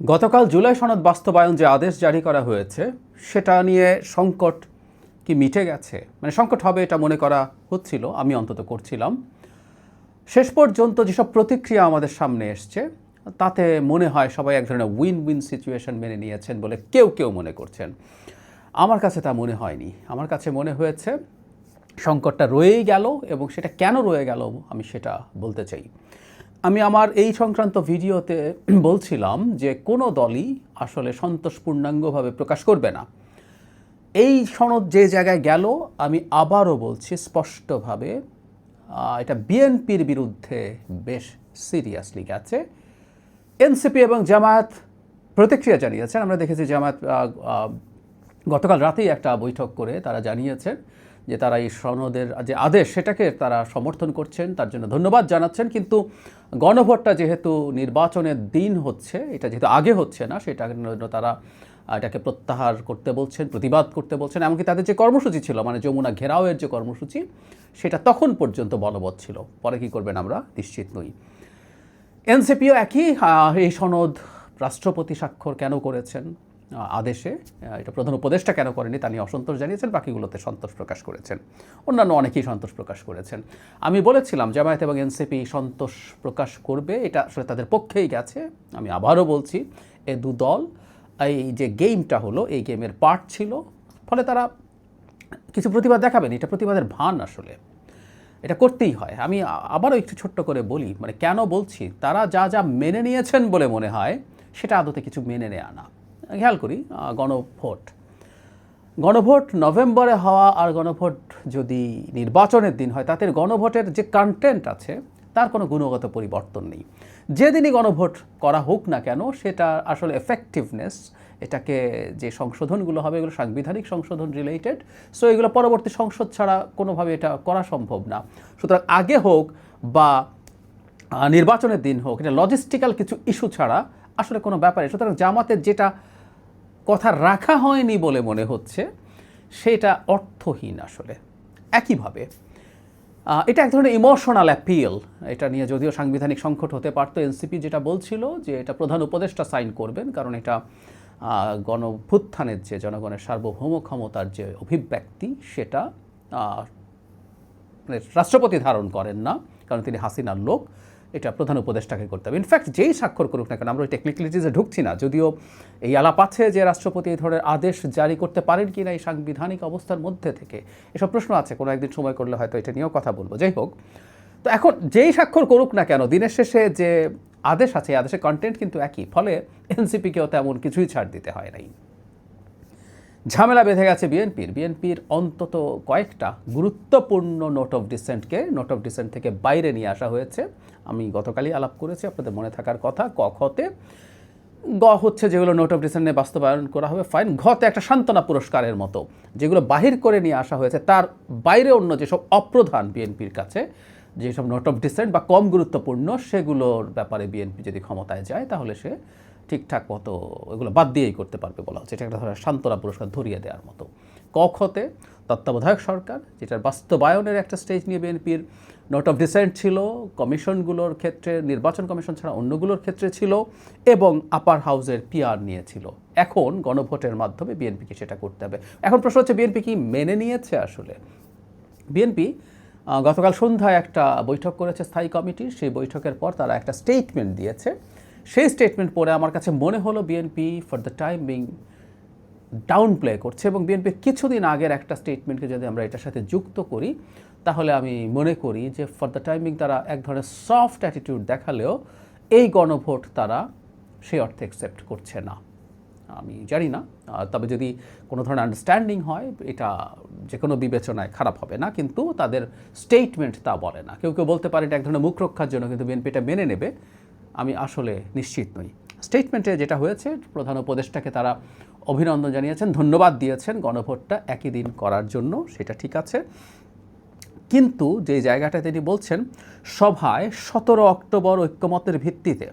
গতকাল জুলাই সনদ বাস্তবায়ন যে আদেশ জারি করা হয়েছে, সেটা নিয়ে সংকট কি মিটে গেছে? মানে সংকট হবে এটা মনে করা হচ্ছিল, আমি অন্তত করছিলাম। শেষ পর্যন্ত যেসব প্রতিক্রিয়া আমাদের সামনে এসছে, তাতে মনে হয় সবাই এক ধরনের উইন উইন সিচুয়েশন মেনে নিয়েছেন বলে কেউ কেউ মনে করছেন। আমার কাছে তা মনে হয়নি। আমার কাছে মনে হয়েছে, সংকটটা রয়েই গেল এবং সেটা কেন রয়ে গেল আমি সেটা বলতে চাই। আমি আমার এই সংক্রান্ত ভিডিওতে বলছিলাম যে কোনো দলই আসলে সন্তোষ পূর্ণাঙ্গভাবে প্রকাশ করবে না। এই সনদ যে জায়গায় গেল, আমি আবারও বলছি স্পষ্টভাবে এটা বিএনপির বিরুদ্ধে বেশ সিরিয়াসলি গেছে। এনসিপি এবং জামায়াত প্রতিক্রিয়া জানিয়েছেন। আমরা দেখেছি জামায়াত গতকাল রাতেই একটা বৈঠক করে তারা জানিয়েছেন। যে তারা এই সনদের যে আদেশ সেটাকে তারা সমর্থন করছেন, তার জন্য ধন্যবাদ জানাচ্ছেন। কিন্তু গণভোটটা যেহেতু নির্বাচনের দিন হচ্ছে, এটা যেহেতু আগে হচ্ছে না জন্য তারা এটাকে প্রত্যাহার করতে বলছেন, প্রতিবাদ করতে বলছেন। এমনকি তাদের যে কর্মসূচি ছিল মানে যমুনা ঘেরাওয়ের যে কর্মসূচি, সেটা তখন পর্যন্ত বলবৎ ছিল। পরে কি করবেন আমরা? নিশ্চিত নই। এনসিপিও একই এই সনদ রাষ্ট্রপতি স্বাক্ষর কেন করেছেন? আদেশে এটা প্রধান উপদেষ্টা কেন করেনি তা নিয়ে অসন্তোষ জানিয়েছেন, বাকিগুলোতে সন্তোষ প্রকাশ করেছেন। অন্যান্য অনেকেই সন্তোষ প্রকাশ করেছেন। আমি বলেছিলাম, জামায়াত এবং এনসিপি সন্তোষ প্রকাশ করবে, এটা আসলে তাদের পক্ষেই গেছে, আমি আবারও বলছি, এ দু দল, এই যে গেমটা হলো, এই গেমের পার্ট ছিল, ফলে তারা কিছু প্রতিবাদ দেখাবেন, এটা প্রতিবাদের ভান আসলে। এটা করতেই হয়। আমি আবারও একটু ছোট্ট করে বলি মানে কেন বলছি, তারা যা যা মেনে নিয়েছেন বলে মনে হয়, সেটা আদতে কিছু মেনে নেওয়া না। খেয়াল করি গণভোট। গণভোট নভেম্বরে হওয়া আর গণভোট যদি নির্বাচনের দিন হয়, তাতে গণভোটের যে কন্টেন্ট আছে, তার কোনো গুণগত পরিবর্তন নেই। যেদিনই গণভোট করা হোক না কেন, সেটা আসলে এফেক্টিভনেস এটাকে যে সংশোধনগুলো হবে, এগুলো সাংবিধানিক সংশোধন রিলেটেড সো এগুলো পরবর্তী সংসদ ছাড়া কোনোভাবে এটা করা সম্ভব না। সুতরাং আগে হোক বা নির্বাচনের দিন হোক, এটা লজিস্টিক্যাল কিছু ইস্যু ছাড়া আসলে কোনো ব্যাপারে সুতরাং জামাতের যেটা কথা রাখা হয়নি বলে মনে হচ্ছে, সেটা অর্থহীন আসলে। একইভাবে এটা এক ধরনের ইমোশনাল অ্যাপিল এটা নিয়ে যদিও সাংবিধানিক সংকট হতে পারতো, এনসিপি যেটা বলছিল যে এটা প্রধান উপদেষ্টা সাইন করবেন, কারণ এটা গণভ্যুত্থানের যে জনগণের সার্বভৌম ক্ষমতার যে অভিব্যক্তি, সেটা মানে রাষ্ট্রপতি ধারণ করেন না, কারণ তিনি হাসিনার লোক। এটা প্রধান উপদেষ্টাকে করতে হবে। ইনফ্যাক্ট যেই স্বাক্ষর করুক না কেন, আমরা ওই টেকনিক্যালিটিসে ঢুকছি না। যদিও এই আলাপ আছে যে রাষ্ট্রপতি এই ধরনের আদেশ জারি করতে পারেন কি না এই সাংবিধানিক অবস্থার মধ্যে থেকে, এসব প্রশ্ন আছে। কোনো একদিন সময় করলে হয়তো এটা নিয়েও কথা বলব। যাই হোক, তো এখন যেই স্বাক্ষর করুক না কেন, দিনের শেষে যে আদেশ আছে, এই আদেশের কন্টেন্ট কিন্তু একই। ফলে এনসিপিকেও তেমন কিছুই ছাড় দিতে হয় নাই। ঝামেলা বেঁধে গেছে বিএনপির। বিএনপির অন্তত কয়েকটা গুরুত্বপূর্ণ নোট অফ ডিসেন্টকে নোট অফ ডিসেন্ট থেকে বাইরে নিয়ে আসা হয়েছে। আমি গতকালই আলাপ করেছি, আপনাদের মনে থাকার কথা। ক খতে গ হচ্ছে যেগুলো নোট অফ ডিসেন্ট নিয়ে বাস্তবায়ন করা হবে ফাইন ঘতে একটা সান্ত্বনা পুরস্কারের মতো, যেগুলো বাহির করে নিয়ে আসা হয়েছে। তার বাইরে অন্য যেসব অপ্রধান বিএনপির কাছে, যেসব নোট অফ ডিসেন্ট বা কম গুরুত্বপূর্ণ, সেগুলোর ব্যাপারে বিএনপি যদি ক্ষমতায় যায়, তাহলে সে ঠিকঠাক মতো এগুলো বাদ দিয়েই করতে পারবে বলা হচ্ছে। এটা একটা ধরনের সান্ত্বনা পুরস্কার ধরিয়ে দেওয়ার মতো। কখতে তত্ত্বাবধায়ক সরকার, যেটার বাস্তবায়নের একটা স্টেজ নিয়ে বিএনপির নোট অফ ডিসেন্ট ছিল, কমিশনগুলোর ক্ষেত্রে, নির্বাচন কমিশন ছাড়া অন্যগুলোর ক্ষেত্রে ছিল এবং আপার হাউসের পিআর নিয়েছিল। এখন গণভোটের মাধ্যমে বিএনপিকে সেটা করতে হবে। এখন প্রশ্ন হচ্ছে, বিএনপি কি মেনে নিয়েছে আসলে? বিএনপি গতকাল সন্ধ্যায় একটা বৈঠক করেছে স্থায়ী কমিটির সেই বৈঠকের পর তারা একটা স্টেটমেন্ট দিয়েছে। সেই স্টেটমেন্ট পড়ে আমার কাছে মনে হলো BNP for the time being down play করছে এবং বিএনপির কিছুদিন আগের একটা স্টেটমেন্টকে যদি আমরা এটার সাথে যুক্ত করি, তাহলে আমি মনে করি যে ফর দ্য টাইমিং তারা এক ধরনের সফট অ্যাটিটিউড দেখালেও এই গণভোট তারা সেই অর্থে অ্যাকসেপ্ট করছে না। আমি জানি না তবে যদি কোনো ধরনের আন্ডারস্ট্যান্ডিং হয়, এটা যে কোনো বিবেচনায় খারাপ হবে না, কিন্তু তাদের স্টেটমেন্ট তা বলে না। কেউ কেউ বলতে পারে এটা এক ধরনের মুখ রক্ষার জন্য, কিন্তু বিএনপি এটা মেনে নেবে। আমি আসলে নিশ্চিত নই। স্টেটমেন্টে যেটা হয়েছে, প্রধান উপদেষ্টাকে তারা অভিনন্দন জানিয়েছেন, ধন্যবাদ দিয়েছেন, গণভোটটা একই দিন করার জন্য, সেটা ঠিক আছে। কিন্তু যে জায়গাটা তিনি বলছেন, সভায় সতেরো অক্টোবর ঐক্যমতের ভিত্তিতে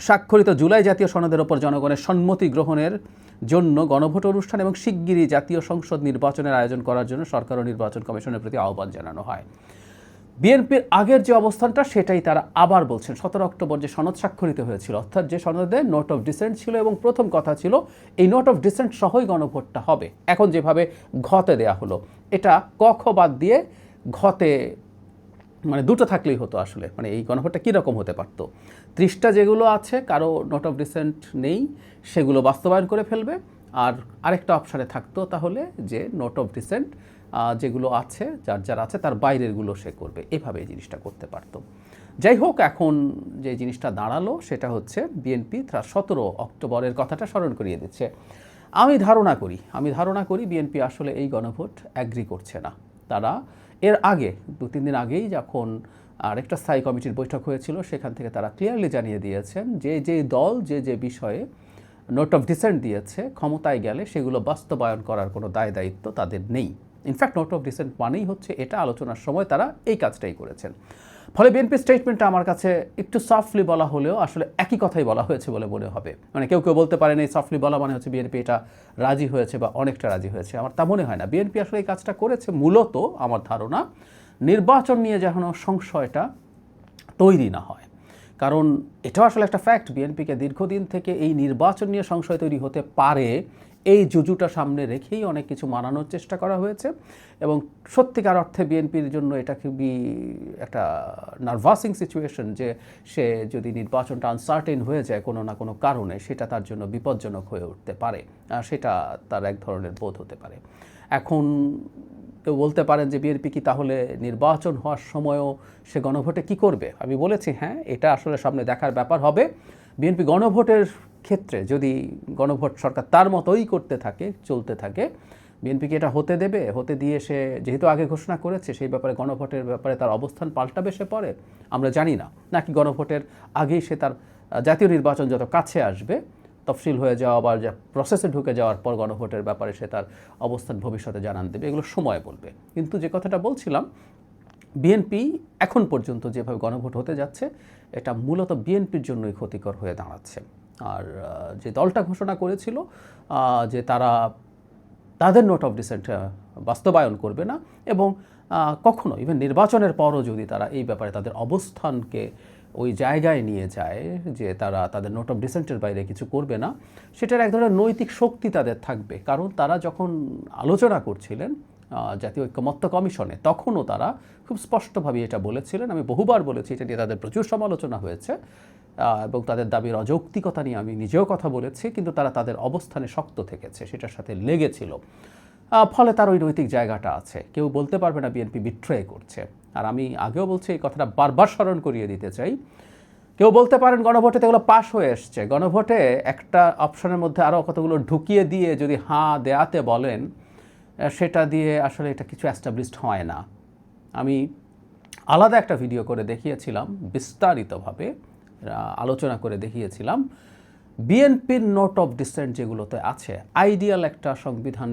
স্বাক্ষরিত জুলাই জাতীয় সনদের ওপর জনগণের সম্মতি গ্রহণের জন্য গণভোট অনুষ্ঠান এবং শিগগিরই জাতীয় সংসদ নির্বাচনের আয়োজন করার জন্য সরকার ও নির্বাচন কমিশনের প্রতি আহ্বান জানানো হয়। বিএনপির আগের যে অবস্থানটা, সেটাই তারা আবার বলছেন। সতেরো অক্টোবর যে সনদ স্বাক্ষরিত হয়েছিল, অর্থাৎ যে সনদে নোট অফ ডিসেন্ট ছিল এবং প্রথম কথা ছিল, এই নোট অফ ডিসেন্ট সহই গণভোটটা হবে। এখন যেভাবে ঘতে দেয়া হলো, এটা কখ বাদ দিয়ে ঘতে মানে দুটো থাকলেই হতো আসলে। মানে এই গণভোটটা কীরকম হতে পারতো? ত্রিশটা যেগুলো আছে, কারও নোট অফ ডিসেন্ট নেই, সেগুলো বাস্তবায়ন করে ফেলবে। আর আরেকটা অপশানে থাকতো তাহলে যে নোট অফ ডিসেন্ট যেগুলো আছে, যার যার আছে, তার বাইরেরগুলো সে করবে। এভাবে এই জিনিসটা করতে পারতো। যাই হোক, এখন যে জিনিসটা দাঁড়াল, সেটা হচ্ছে বিএনপি তার সতেরো অক্টোবরের কথাটা স্মরণ করিয়ে দিচ্ছে। আমি ধারণা করি, আমি ধারণা করি বিএনপি আসলে এই গণভোট অ্যাগ্রি করছে না। তারা এর আগে, দু তিন দিন আগেই যখন আরেকটা স্থায়ী কমিটির বৈঠক হয়েছিল, সেখান থেকে তারা ক্লিয়ারলি জানিয়ে দিয়েছেন যে যে দল, যে যে বিষয়ে নোট অফ ডিসেন্ট দিয়েছে, ক্ষমতায় গেলে সেগুলো বাস্তবায়ন করার কোনো দায় দায়িত্ব তাদের নেই। ইনফ্যাক্ট নোট অফ ডিসেন্ট মানেই হচ্ছে এটা আলোচনার সময় তারা এই কাজটাই করেছেন। ফলে বিএনপি স্টেটমেন্টটা আমার কাছে একটু সফটলি বলা হলেও আসলে একই কথাই বলা হয়েছে বলে মনে হবে। মানে কেউ কেউ বলতে পারেন এই সফটলি বলা মানে হচ্ছে বিএনপি এটা রাজি হয়েছে বা অনেকটা রাজি হয়েছে। আমার তা মনে হয় না। বিএনপি আসলে এই কাজটা করেছে মূলত, আমার ধারণা, নির্বাচন নিয়ে যেন সংশয়টা তৈরি না হয়। কারণ এটাও আসলে একটা ফ্যাক্ট বিএনপিকে দীর্ঘদিন থেকে এই নির্বাচন নিয়ে সংশয় তৈরি হতে পারে। এই জুজুটা সামনে রেখেই অনেক কিছু মানানোর চেষ্টা করা হয়েছে এবং সত্যিকার অর্থে বিএনপির জন্য এটা খুবই একটা নার্ভাসিং সিচুয়েশন যে সে যদি নির্বাচনটা আনসার্টেন হয়ে যায় কোনো না কোনো কারণে, সেটা তার জন্য বিপজ্জনক হয়ে উঠতে পারে। সেটা তার এক ধরনের বোধ হতে পারে। এখন কেউ বলতে পারেন যে বিএনপি কি তাহলে নির্বাচন হওয়ার সময়ও সে গণভোটে কি করবে? আমি বলেছি হ্যাঁ এটা আসলে সামনে দেখার ব্যাপার হবে। বিএনপি গণভোটের ক্ষেত্রে যদি গণভোট সরকার তার মতোই করতে থাকে, চলতে থাকে বিএনপিকে এটা হতে দেবে? হতে দিয়ে সে যেহেতু আগে ঘোষণা করেছে, সেই ব্যাপারে গণভোটের ব্যাপারে তার অবস্থান পাল্টাবে সে পরে? আমরা জানি না। নাকি গণভোটের আগেই সে তার জাতীয় নির্বাচন যত কাছে আসবে তফসিল হয়ে যাওয়া বা প্রসেসে ঢুকে যাওয়ার পর গণভোটের ব্যাপারে সে তার অবস্থান ভবিষ্যতে জানান দেবে, এগুলো সময় বলবে। কিন্তু যে কথাটা বলছিলাম বিএনপি এখন পর্যন্ত যেভাবে গণভোট হতে যাচ্ছে, এটা মূলত বিএনপির জন্যই ক্ষতিকর হয়ে দাঁড়াচ্ছে। আর যে দলটা ঘোষণা করেছিল যে তারা তাদের নোট অফ ডিসেন্ট বাস্তবায়ন করবে না এবং কখনো ইভেন নির্বাচনের পরও যদি তারা এই ব্যাপারে তাদের অবস্থানকে ওই জায়গায় নিয়ে যায় যে তারা তাদের নোট অফ ডিসেন্টের বাইরে কিছু করবে না, সেটার এক ধরনের নৈতিক শক্তি তাদের থাকবে। কারণ তারা যখন আলোচনা করছিলেন জাতীয় ঐক্যমত্য কমিশনে, তখনও তারা খুব স্পষ্টভাবে এটা বলেছিলেন। আমি বহুবার বলেছি, এটা নিয়ে তাদের প্রচুর সমালোচনা হয়েছে এবং তাদের দাবির অযৌক্তিকতা নিয়ে আমি নিজেও কথা বলেছি, কিন্তু তারা তাদের অবস্থানে শক্ত থেকেছে, সেটার সাথে লেগেছিল। ফলে তার ওই নৈতিক জায়গাটা আছে। কেউ বলতে পারবে না, বিএনপি বিট্রে করছে। আর আমি আগেও বলছি, এই কথাটা বারবার স্মরণ করিয়ে দিতে চাই। কেউ বলতে পারেন গণভোটে তো এগুলো পাশ হয়ে এসছে। গণভোটে একটা অপশনের মধ্যে আরও কতগুলো ঢুকিয়ে দিয়ে যদি হাঁ দেয়াতে বলেন সেটা দিয়ে আসলে এটা কিছু অ্যাস্টাবলিশড হয় না। আমি আলাদা একটা ভিডিও করে দেখিয়েছিলাম, বিস্তারিতভাবে আলোচনা করে দেখিয়েছিলাম। বিএনপির নোট অফ ডিসেন্ট যেগুলোতে আছে আইডিয়াল একটা সংবিধান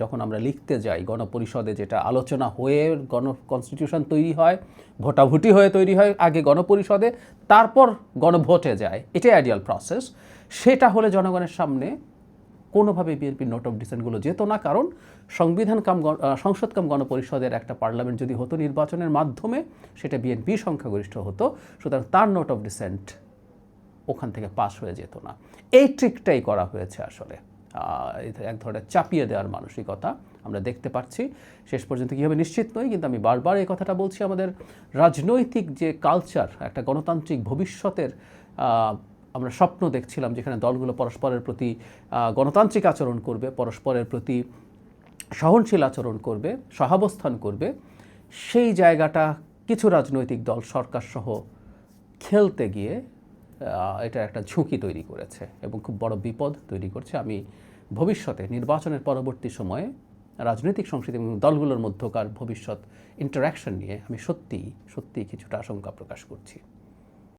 যখন আমরা লিখতে যাই, গণপরিষদে যেটা আলোচনা হয়ে গণ কনস্টিটিউশন তৈরি হয়, ভোটাভুটি হয়ে তৈরি হয় আগে গণপরিষদে, তারপর গণভোটে যায়, এটাই আইডিয়াল প্রসেস সেটা হলে জনগণের সামনে কোনোভাবে বিএনপির নোট অফ ডিসেন্টগুলো যেত না, কারণ সংবিধান কাম সংসদ কাম গণপরিষদের একটা পার্লামেন্ট যদি হতো নির্বাচনের মাধ্যমে, সেটা বিএনপি সংখ্যাগরিষ্ঠ হতো, সুতরাং তার নোট অফ ডিসেন্ট ওখান থেকে পাস হয়ে যেত না। এই ট্রিকটাই করা হয়েছে আসলে। এক ধরনের চাপিয়ে দেওয়ার মানসিকতা আমরা দেখতে পাচ্ছি। শেষ পর্যন্ত কী হবে নিশ্চিত নই, কিন্তু আমি বারবার এই কথাটা বলছি, আমাদের রাজনৈতিক যে কালচার একটা গণতান্ত্রিক ভবিষ্যতের আমরা স্বপ্ন দেখছিলাম যেখানে দলগুলো পরস্পরের প্রতি গণতান্ত্রিক আচরণ করবে, পরস্পরের প্রতি সহনশীল আচরণ করবে, সহাবস্থান করবে। সেই জায়গাটা কিছু রাজনৈতিক দল, সরকার সহ খেলতে গিয়ে এটা একটা ঝুঁকি তৈরি করেছে এবং খুব বড় বিপদ তৈরি করছে। আমি ভবিষ্যতে নির্বাচনের পরবর্তী সময়ে রাজনৈতিক সংস্কৃতি এবং দলগুলোর মধ্যকার ভবিষ্যৎ ইন্টারাকশন নিয়ে আমি সত্যিই সত্যিই কিছুটা আশঙ্কা প্রকাশ করছি।